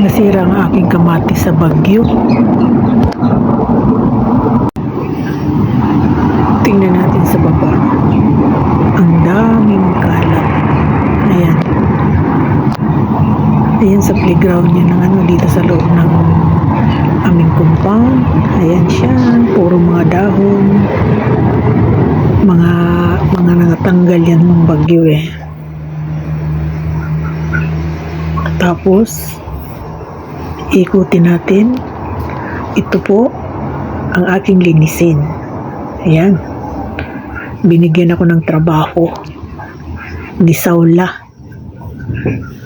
Nasira ang aking kamati sa bagyo. Tingnan natin sa baba. Ang daming kalat. Ayan. Ayan sa playground niya ng ano dito sa loob ng aming compound. Ayan siya. Puro mga dahon. Mga mga nangatanggal yan ng bagyo eh. Tapos, ikutin natin. Ito po ang aking linisin. Ayan. Binigyan ako ng trabaho ni Saula.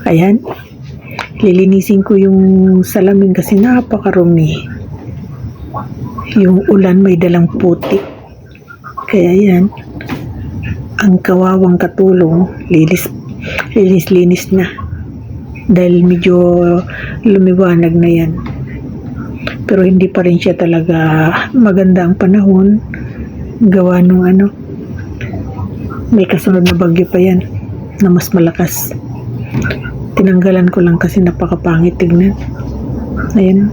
Ayan. Lilinisin ko yung salamin kasi napakarumi. Yung ulan may dalang putik. Kaya yan, ang kawawang katulong, lilis, linis-linis na. Dahil medyo lumiwanag na yan. Pero hindi pa rin siya talaga maganda ang panahon. Gawa nung ano, may kasunod na bagyo pa yan na mas malakas. Tinanggalan ko lang kasi napakapangit tignan. Ayan.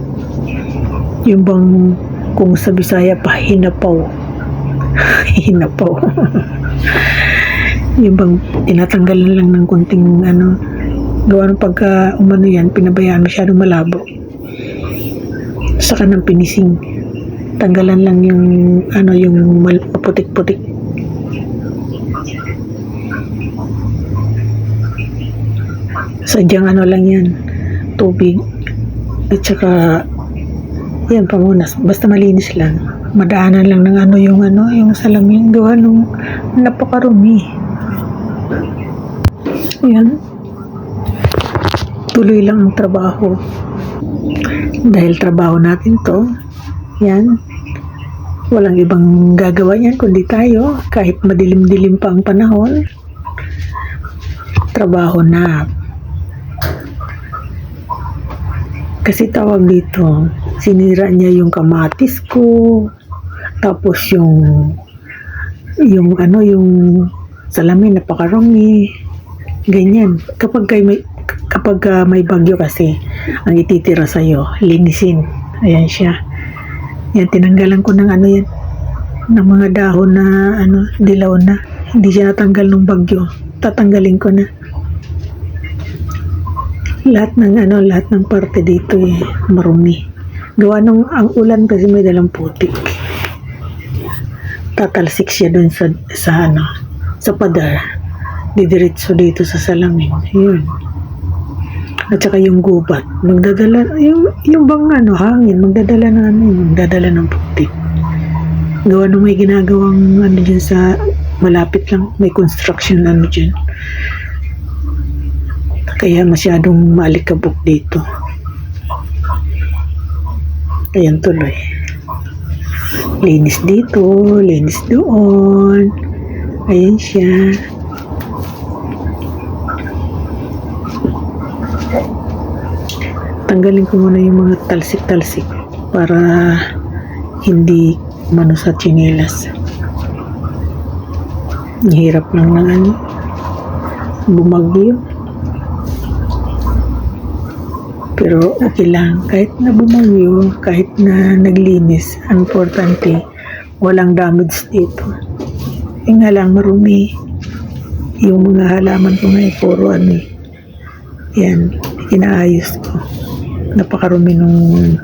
Yung bang kung sa Bisaya pa hinapaw. hinapaw. yung bang tinatanggalan lang ng kunting ano gawa ng pagka umano yan pinabayaan masyadong malabo. Saka ng pinising. Tanggalan lang yung ano yung maputik-putik. Sadyang ano lang yan tubig at saka yan pamunas. Basta malinis lang madaanan lang ng ano yung ano yung salamin. Gawa nung napakarumi. Yan tuloy lang ang trabaho. Dahil trabaho natin to yan walang ibang gagawa yan kundi tayo. Kahit madilim-dilim pa ang panahon trabaho na. Kasi tawag dito sinira niya yung kamatis ko tapos yung yung ano yung salamin napakarami. Ganyan. Kapag kay may kapag ah, may bagyo kasi ang ititira sa iyo linisin. Ayan siya. Yan tinanggalan ko ng ano yan ng mga dahon na ano dilaw na. Hindi siya natanggal ng bagyo. Tatanggalin ko na. Lahat ng ano lahat ng parte dito eh marumi. Gawa nung ang ulan kasi may dalang putik tatalsik siya dun sa sa ano sa padar. Didiretso dito sa salamin. Yun. At saka yung gubat. Magdadala yung yung bang ano hangin magdadala ng ano magdadala ng putik gawa nung may ginagawang ano dyan sa malapit lang may construction ano dyan. Kaya masyadong maalikabok dito. Ayan tuloy linis dito linis doon. Ayan siya. Tanggalin ko muna yung mga talsik-talsik para hindi mano sa chinelas. Hirap lang ng ano bumagyo pero okay lang. Kahit na bumagyo kahit na naglinis ang importante walang damage dito. Yung nga lang marumi yung mga halaman ko ngayon puro ano eh yan inaayos ko. Napakarumi nung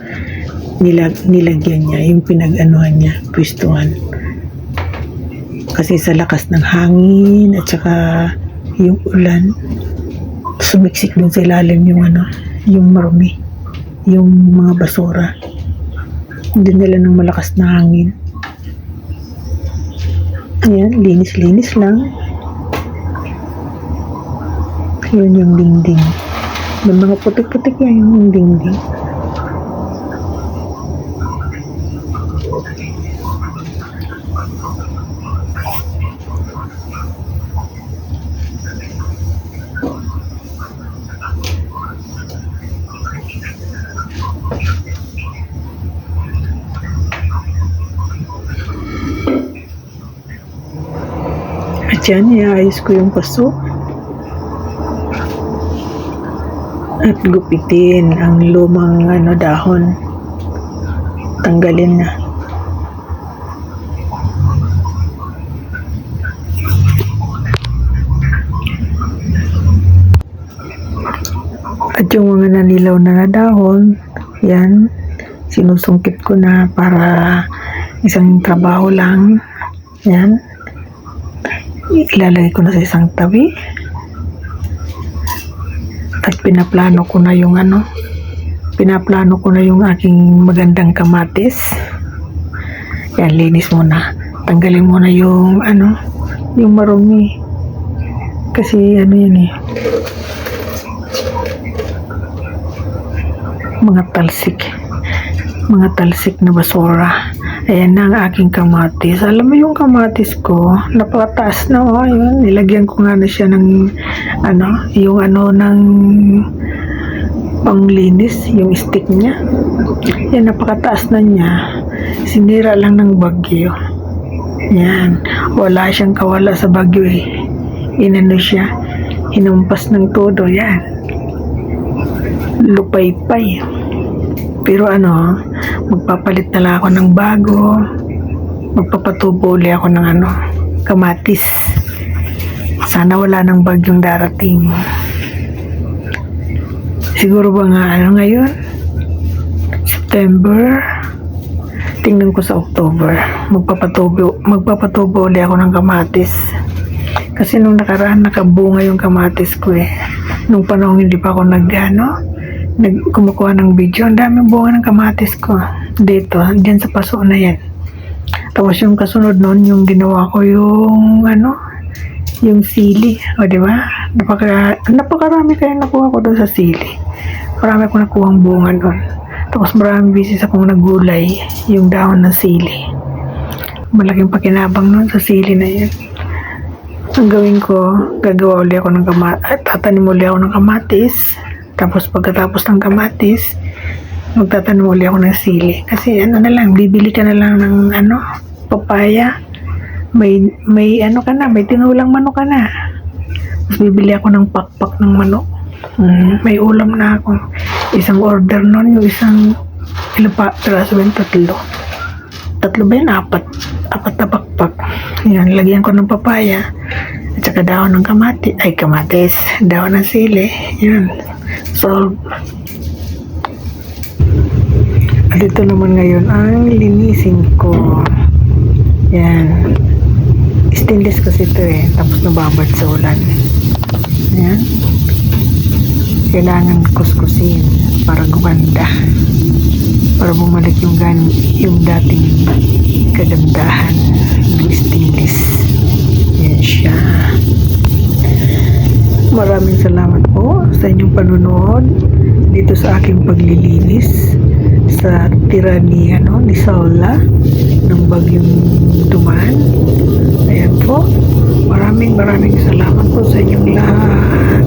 nilag, nilagyan niya yung pinag-anuhan niya pwestuhan. Kasi sa lakas ng hangin at saka yung ulan sumiksik dun sa ilalim yung ano yung marumi yung mga basura. Hindi nila ng malakas na hangin. Ayan linis-linis lang. Yun yung dingding. May mga putik-putik yan yung dingding At yan, iayos ko yung paso. At gupitin ang lumang ano, dahon. Tanggalin na. At yung mga nanilaw na na dahon, yan, sinusungkit ko na para isang trabaho lang. Yan. Ilalagay ko na sa isang tabi. At pinaplano ko na yung ano, pinaplano ko na yung aking magandang kamatis. Yan, linis muna. Tanggalin mo na yung ano, yung marumi. Kasi ano yan eh, mga talsik mga talsik na basura ayan na ang aking kamatis. Alam mo yung kamatis ko napakataas na oh, ayun, nilagyan ko nga na siya ng ano yung ano ng panglinis yung stick niya. Yan napakataas na niya. Sinira lang ng bagyo. Yan wala siyang kawala sa bagyo eh. Inano siya. Hinumpas ng todo yan lupay-pay. Pero ano, magpapalit na lang ako ng bago. Magpapatubo uli ako ng ano, kamatis. Sana wala nang bagyong darating. Siguro ba nga ano ngayon? September. Tingnan ko sa October. Magpapatubo, magpapatubo uli ako ng kamatis. Kasi nung nakaraan nakabunga yung kamatis ko eh. Nung panahon hindi pa ako nag ano, kumukuha ng video. Ang daming bunga ng kamatis ko dito, diyan sa paso na yan. Tapos yung kasunod nun, yung ginawa ko yung ano, yung sili. O di ba? Napaka, napakarami kaya nakuha ko doon sa sili. Marami akong nakuha ang bunga doon. Tapos maraming bisis akong nagulay yung dahon ng sili. Malaking pakinabang nun sa sili na yan. Ang gawin ko, gagawa uli ako ng kamatis, tatanim uli ako ng kamatis. Tapos pagkatapos ng kamatis, magtatanim uli ako ng sili. Kasi ano na lang, bibili ka na lang ng ano, papaya. May, may ano ka na, may tinulang manok ka na. Tapos bibili ako ng pakpak ng manok. Mm, may ulam na ako. Isang order nun, yung isang, ilan pa, piraso ba yun? Tatlo. Tatlo ba yun? Apat. Apat na pakpak. Yan, lagyan ko ng papaya. At saka dahon ng kamati. Ay, kamatis. Dahon ng sili. Yan. So, at naman ngayon ang linisin ko. Yan. Stainless kasi ito eh. Tapos nababad sa ulan. Yan. Kailangan kuskusin para gumanda. Para bumalik yung gan yung dating kagandahan ng stainless. Yan siya. Maraming salamat po sa inyong panunood dito sa aking paglilinis sa tira ni, ano, ni Saula ng bagyong duman. Ayan po. Maraming maraming salamat po sa inyong lahat.